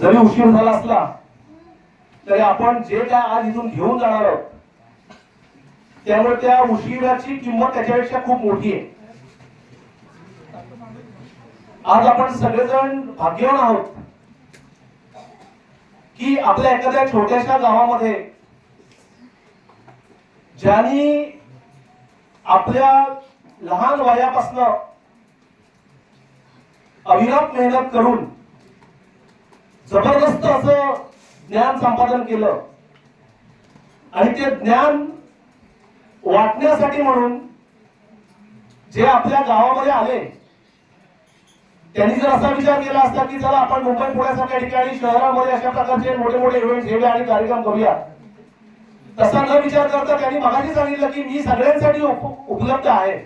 जरी उशीर झाला असला तरी आपण जे काय आज इथून घेऊन जाणार आहोत त्यामुळे त्या उशिराची किंमत त्याच्यापेक्षा खूप मोठी आहे. आज आपण सगळेजण भाग्यवान आहोत की आपल्या एखाद्या छोट्याशा गावामध्ये ज्यांनी आपल्या लहान वयापासनं अविरत मेहनत करून जबरदस्त असं ज्ञान संपादन केलं. आणि ते ज्ञान वाटण्यासाठी म्हणून जे आपल्या गावामध्ये आले त्यांनी जर असा विचार केला असता की चला आपण मुंबई पुण्यासारख्या ठिकाणी शहरामध्ये अशा प्रकारचे मोठे मोठे इव्हेंट घेऊया आणि कार्यक्रम करूया. तसा न विचार करता त्यांनी मगाशी सांगितलं की मी सगळ्यांसाठी उपलब्ध आहे.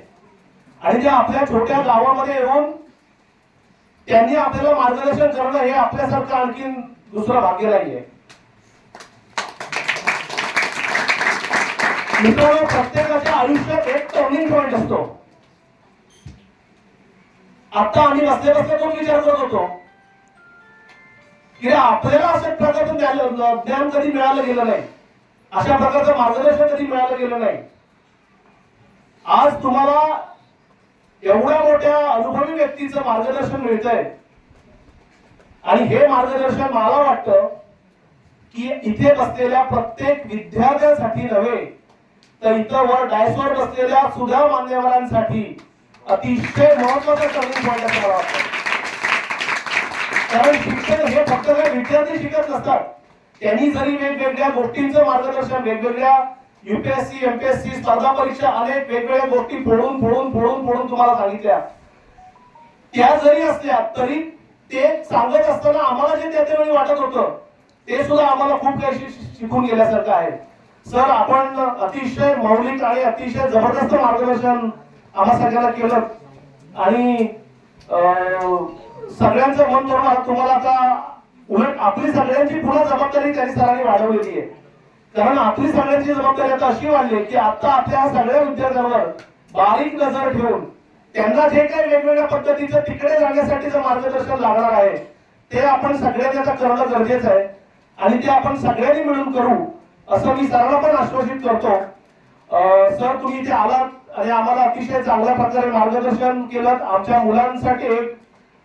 आणि जे आपल्या छोट्या गावामध्ये येऊन त्यांनी आपल्याला मार्गदर्शन करणं हे आपल्यासारखं आणखीन दुसरं भाग्य नाहीये. मित्रांनो प्रत्येकाच्या आयुष्यात एक टर्निंग पॉइंट असतो. आता आम्ही बसले बसले तो विचार करत होतो. की आपल्याला अशा प्रकारचं ज्ञान कधी मिळालं गेलं नाही. अशा प्रकारचं मार्गदर्शन कधी मिळालं गेलं नाही. आज तुम्हाला एवढ्या मोठ्या अनुभवी व्यक्तीचं मार्गदर्शन मिळतंय. आणि हे मार्गदर्शन मला वाटतं की इथे बसलेल्या प्रत्येक विद्यार्थ्यांसाठी नव्हे तर इथं वर डायसवर बसलेल्या सुद्धा मान्यवरांसाठी अतिशय महत्वाचं टर्निंग पॉईंट असं मला वाटतं. कारण शिक्षण हे फक्त काही विद्यार्थी शिकत नसतात त्यांनी जरी वेगवेगळ्या गोष्टींचं मार्गदर्शन वेगवेगळ्या युपीएससी एमपीएससी स्पर्धा परीक्षा अनेक वेगवेगळ्या गोष्टी फोडून फोडून फोडून फोडून तुम्हाला सांगितल्या. त्या जरी असल्या तरी ते सांगत असताना आम्हाला जे त्या त्यावेळी वाटत होतं ते सुद्धा आम्हाला खूप काही शिकून गेल्यासारखं आहे. सर आपण अतिशय मौलिक आणि अतिशय जबरदस्त मार्गदर्शन आम्हा सगळ्यांना केलं. आणि अं, सगळ्यांचं मन करून तुम्हाला आता उलट आपली सगळ्यांची पुन्हा जबाबदारी त्यांनी सरांनी वाढवलेली आहे. कारण आपली सगळ्यांची जबाबदारी आता अशी वाढली की आता आपल्या सगळ्या विद्यार्थ्यांवर बारीक नजर ठेवून त्यांना जे काही वेगवेगळ्या पद्धतीचं तिकडे जाण्यासाठीचं मार्गदर्शन लागणार आहे ते आपण सगळ्यांनी आता करणं गरजेचं आहे आणि ते आपण सगळ्यांनी मिळून करू असं मी सरांना पण आश्वासित करतो. सर तुम्ही इथे आलात आणि आम्हाला अतिशय चांगल्या प्रकारे मार्गदर्शन केलं. आमच्या मुलांसाठी एक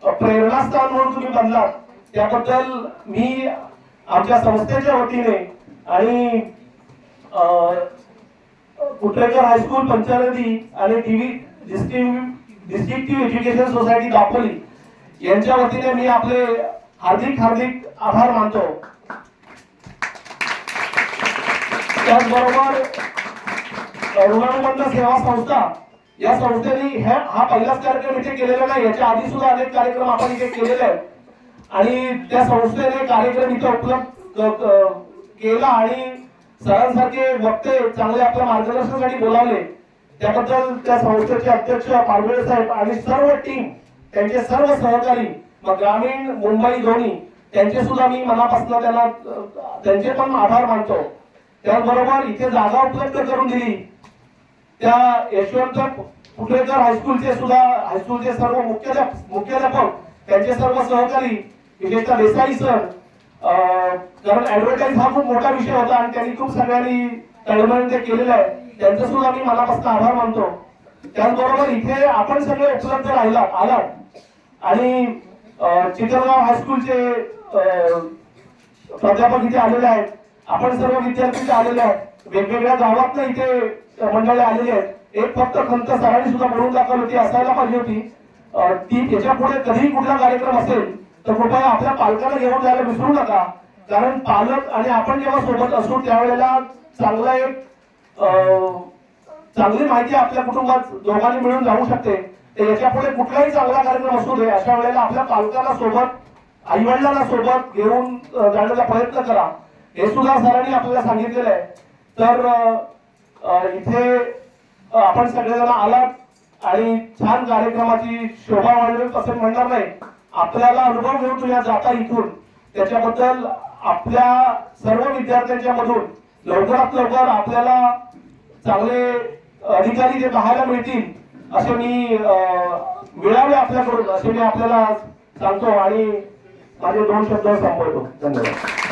प्रेरणास्थान म्हणून तुम्ही बनलात. त्याबद्दल मी आमच्या संस्थेच्या वतीने आणि अं, हायस्कूल पंचायती आणि टीव्ही डिस्ट्रिक्टिव्ह एज्युकेशन सोसायटी दापोली यांच्या वतीने मी आपले हार्दिक हार्दिक आभार मानतो. त्याचबरोबर रुग्णानुबंध सेवा संस्था या संस्थेने ह्या हा पहिलाच कार्यक्रम इथे केलेला नाही याच्या आधी सुद्धा अनेक कार्यक्रम आपण इथे केलेले आहेत. आणि त्या संस्थेने कार्यक्रम इथे उपलब्ध केला आणि सरांसारखे वक्ते चांगले आपल्या मार्गदर्शनासाठी बोलावले. त्याबद्दल त्या संस्थेचे अध्यक्ष पारवे साहेब आणि सर्व टीम त्यांचे सर्व सहकारी मग ग्रामीण मुंबई दोन्ही त्यांचे सुद्धा मी मनापासून त्यांना त्यांचे पण आभार मानतो. त्याचबरोबर इथे जागा उपलब्ध करून दिली. त्या यशवंत कुटरेकर हायस्कूलचे सुद्धा हायस्कूलचे सर्व मुख्याध्यापक मुख्याध्यापक त्यांचे सर्व सहकारी विशेषतः देसाई सर अं, कारण ऍडव्हर्टाईज हा खूप मोठा विषय होता आणि त्यांनी खूप सगळ्यांनी तळमळीने ते केलेलं आहे त्यांचं सुद्धा मी मनापासून आभार मानतो. त्याचबरोबर इथे आपण सगळे उपलब्ध राहिला आलात. आणि अं, हायस्कूलचे प्राध्यापक इथे आलेले आहेत. आपण सर्व विद्यार्थी आलेले आहेत. वेगवेगळ्या गावात इथे मंडळी आलेली आहेत. एक फक्त खंत सरांनी सुद्धा म्हणून दाखवली होती असायला पाहिजे होती. ती त्याच्या पुढे कधीही कुठला कार्यक्रम असेल तर कृपया आपल्या पालकांना घेऊन जायला विसरू नका. कारण पालक आणि आपण जेव्हा सोबत असू त्यावेळेला चांगला एक चांगली माहिती आपल्या कुटुंबात दोघांनी मिळून जाऊ शकते. तर याच्यापुढे कुठलाही चांगला कार्यक्रम असू दे अशा वेळेला आपल्या पालकाला सोबत आई वडिलांना सोबत घेऊन जाण्याचा प्रयत्न करा. हे सुद्धा सरांनी आपल्याला सांगितलेलं आहे. तर इथे आपण सगळेजण आलात आणि छान कार्यक्रमाची शोभा वाढवेल तसं म्हणणार नाही. आपल्याला अनुभव घेऊन तुझ्या जाता इथून. त्याच्याबद्दल आपल्या सर्व विद्यार्थ्यांच्या मधून लवकरात लवकर आपल्याला चांगले अधिकारी जे पाहायला मिळतील असे मी मिळावे आपल्याकडून असे मी आपल्याला सांगतो आणि माझे दोन शब्द संपवतो. धन्यवाद.